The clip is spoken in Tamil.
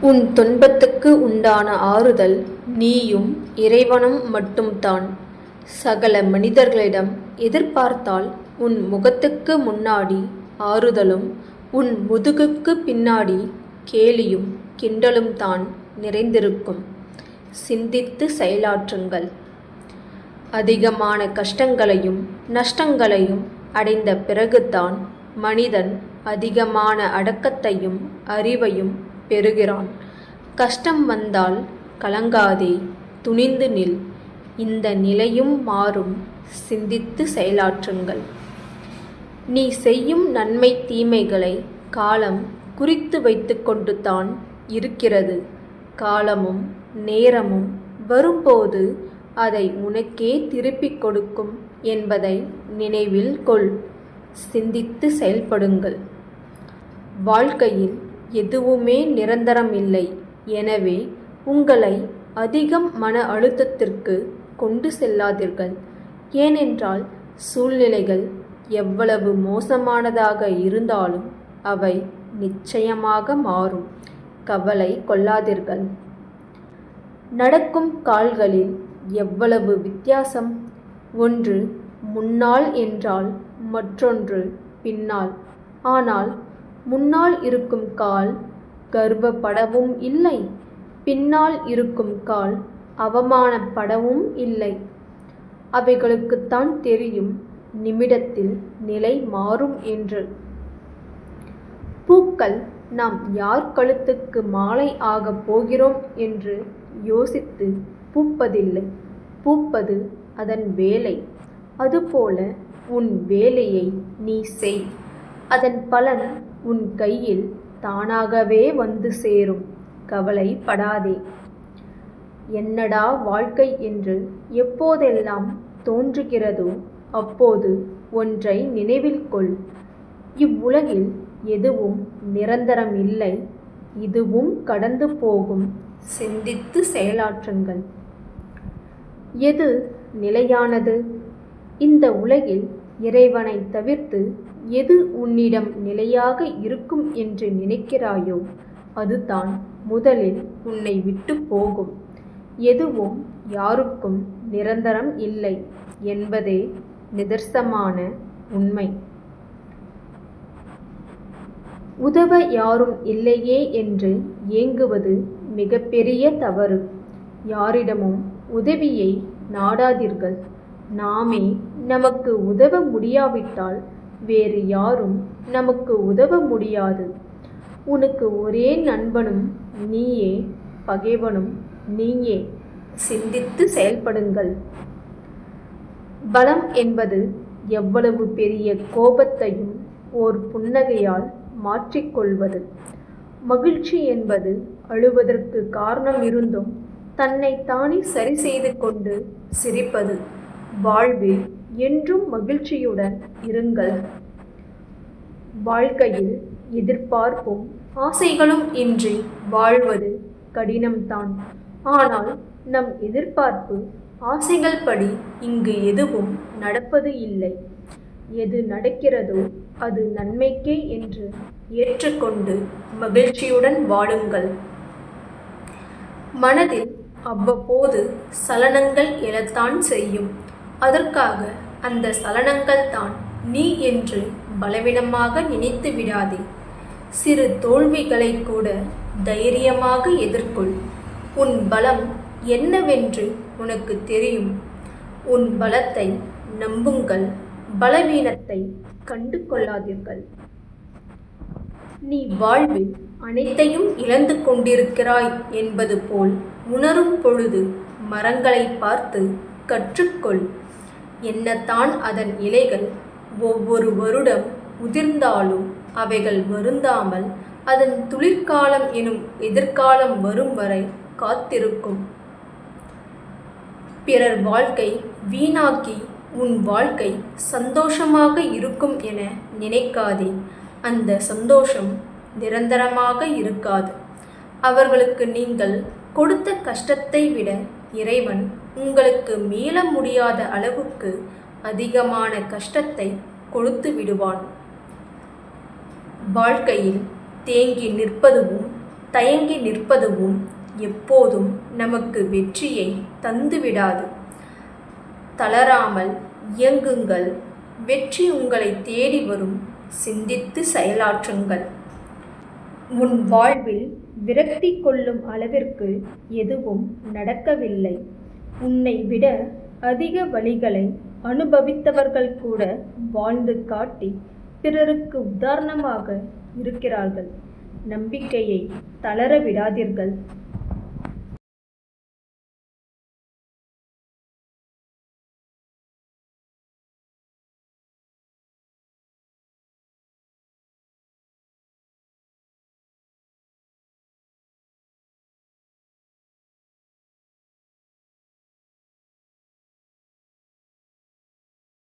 உன் துன்பத்துக்கு உண்டான ஆறுதல் நீயும் இறைவனும் மட்டும்தான். சகல மனிதர்களிடம் எதிர்பார்த்தால் உன் முகத்துக்கு முன்னாடி ஆறுதலும் உன் முதுகுக்கு பின்னாடி கேலியும் கிண்டலும் தான் நிறைந்திருக்கும். சிந்தித்து செயலாற்றுங்கள். அதிகமான கஷ்டங்களையும் நஷ்டங்களையும் அடைந்த பிறகுதான் மனிதன் அதிகமான அடக்கத்தையும் அறிவையும் பெறுகிறான். கஷ்டம் வந்தால் கலங்காதே துணிந்து நில். இந்த நிலையும் மாறும். சிந்தித்து செயலாற்றுங்கள். நீ செய்யும் நன்மை தீமைகளை காலம் குறித்து வைத்துக்கொண்டு தான் இருக்கிறது. காலமும் நேரமும் வரும்போது அதை உனக்கே திருப்பிக் கொடுக்கும் என்பதை நினைவில் கொள். சிந்தித்து செயல்படுங்கள். வாழ்க்கையில் எதுவுமே நிரந்தரம் இல்லை. எனவே உங்களை அதிகம் மன அழுத்தத்திற்கு கொண்டு செல்லாதீர்கள். ஏனென்றால் சூழ்நிலைகள் எவ்வளவு மோசமானதாக இருந்தாலும் அவை நிச்சயமாக மாறும். கவலை கொள்ளாதீர்கள். நடக்கும் கால்களில் எவ்வளவு வித்தியாசம். ஒன்று முன்னால் என்றால் மற்றொன்று பின்னால் ஆனால் முன்னால் இருக்கும் கால் கர்வப்படவும் இல்லை பின்னால் இருக்கும் கால் அவமானப்படவும் இல்லை. அவைகளுக்குத்தான் தெரியும் நிமிடத்தில் நிலை மாறும் என்று. பூக்கள் நாம் யார் கழுத்துக்கு மாலை ஆகப் போகிறோம் என்று யோசித்து பூப்பதில்லை. பூப்பது அதன் வேலை. அதுபோல உன் வேலையை நீ செய். அதன் பலன் உன் கையில் தானாகவே வந்து சேரும். கவலைப்படாதே. என்னடா வாழ்க்கை என்று எப்போதெல்லாம் தோன்றுகிறதோ அப்போது ஒன்றை நினைவில் கொள். இவ்வுலகில் எதுவும் நிரந்தரம் இல்லை இதுவும் கடந்து போகும். சிந்தித்து செயலாற்றுங்கள். எது நிலையானது? இந்த உலகில் இறைவனை தவிர்த்து எது உன்னிடம் நிலையாக இருக்கும் என்று நினைக்கிறாயோ அதுதான் முதலில் உன்னை விட்டு போகும். எதுவும் யாருக்கும் நிரந்தரம் இல்லை என்பதே நிதர்சமான உண்மை. உதவ யாரும் இல்லையே என்று ஏங்குவது மிகப்பெரிய தவறு. யாரிடமும் உதவியை நாடாதீர்கள். நாமே நமக்கு உதவ முடியாவிட்டால் வேறு யாரும் நமக்கு உதவ முடியாது. உனக்கு ஒரே நண்பனும் நீயே பகைவனும் நீயே. சிந்தித்து செயல்படுங்கள். பலம் என்பது எவ்வளவு பெரிய கோபத்தையும் ஓர் புன்னகையால் மாற்றிக்கொள்வது. மகிழ்ச்சி என்பது அழுவதற்கு காரணம் இருந்தும் தன்னை தானே சரி செய்து கொண்டு சிரிப்பது வாழ்வில் என்றும் மகிழ்ச்சியுடன் இருங்கள். வாழ்க்கையில் எதிர்பார்ப்பும் ஆசைகளும் இன்றி வாழ்வது கடினம்தான். ஆனால் நம் எதிர்பார்ப்பு ஆசைகள் படி இங்கு எதுவும் நடப்பது இல்லை. எது நடக்கிறதோ அது நன்மைக்கே என்று ஏற்றுக்கொண்டு மகிழ்ச்சியுடன் வாழுங்கள். மனதில் அவ்வப்போது சலனங்கள் எழத்தான் செய்யும். அதற்காக அந்த சலனங்கள் தான் நீ என்று பலவீனமாக நினைத்து விடாதே. சிறு தோல்விகளை கூட தைரியமாக எதிர்கொள். உன் பலம் என்னவென்று உனக்கு தெரியும். உன் பலத்தை நம்புங்கள். பலவீனத்தை கண்டு கொள்ளாதீர்கள் நீ வாழ்வில் அனைத்தையும் இழந்து கொண்டிருக்கிறாய் என்பது போல் உணரும் பொழுது மரங்களை பார்த்து கற்றுக்கொள். என்னத்தான் அதன் இலைகள் ஒவ்வொரு வருடம் உதிர்ந்தாலும் அவைகள் வருந்தாமல் அதன் துளிர்காலம் எனும் எதிர்காலம் வரும் வரை காத்திருக்கும். பிறர் வாழ்க்கை வீணாக்கி உன் வாழ்க்கை சந்தோஷமாக இருக்கும் என நினைக்காதே. அந்த சந்தோஷம் நிரந்தரமாக இருக்காது. அவர்களுக்கு நீங்கள் கொடுத்த கஷ்டத்தை விட இறைவன் உங்களுக்கு மீள முடியாத அளவுக்கு அதிகமான கஷ்டத்தை கொடுத்து விடுவான். வாழ்க்கையில் தேங்கி நிற்பதுவும் தயங்கி நிற்பதுவும் எப்போதும் நமக்கு வெற்றியை தந்துவிடாது தளராமல் இயங்குங்கள். வெற்றி உங்களை தேடி வரும். சிந்தித்து செயலாற்றுங்கள். உன் வாழ்வில் விரக்தி கொள்ளும் அளவிற்கு எதுவும் நடக்கவில்லை. உன்னை விட அதிக வழிகளை அனுபவித்தவர்கள் கூட வாழ்ந்து காட்டி பிறருக்கு உதாரணமாக இருக்கிறார்கள். நம்பிக்கையை தளர விடாதீர்கள்.